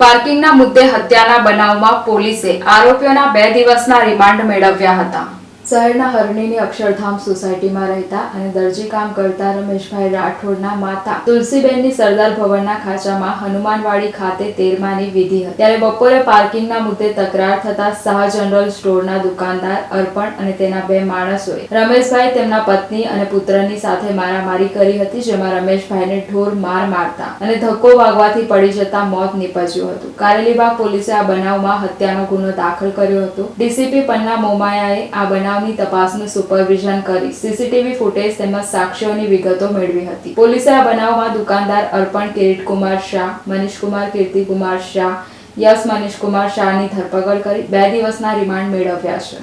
પાર્કિંગના મુદ્દે હત્યાના બનાવમાં પોલીસે આરોપીઓના બે દિવસના રિમાન્ડ મેળવ્યા હતા. શહેરના હરણીની અક્ષરધામ સોસાયટીમાં રહેતા અને દરજી કામ કરતા રમેશભાઈ રાઠોડના માતા તુલસીબેનની સરદાર ભવનના ખાંચામાં હનુમાનવાડી ખાતે તેરમાની વિધિ હતી. ત્યારે બપોરે પાર્કિંગના મુદ્દે તકરાર થતા શાહ જનરલ સ્ટોરના દુકાનદાર અર્પણ અને તેના બે માણસોએ રમેશભાઈ તેમના પત્ની અને પુત્રની સાથે મારામારી કરી હતી, જેમાં રમેશભાઈને ઢોર માર મારતા અને ધક્કો વાગવાથી પડી જતા મોત નીપજ્યું હતું. કારેલીબાગ પોલીસે આ બનાવમાં હત્યાનો ગુનો દાખલ કર્યો હતો. ડીસીપી પન્ના મોમાયાએ આ બનાવની તપાસનું સુપરવિઝન કરી સીસીટીવી ફૂટેજ તેમજ સાક્ષીઓની વિગતો મેળવી હતી. પોલીસે આ બનાવમાં દુકાનદાર અર્પણ કિરીટકુમાર શાહ, મનીષકુમાર કીર્તિકુમાર શાહ, યશ મનીષકુમાર શાહની ધરપકડ કરી બે દિવસના રિમાન્ડ મેળવ્યા છે.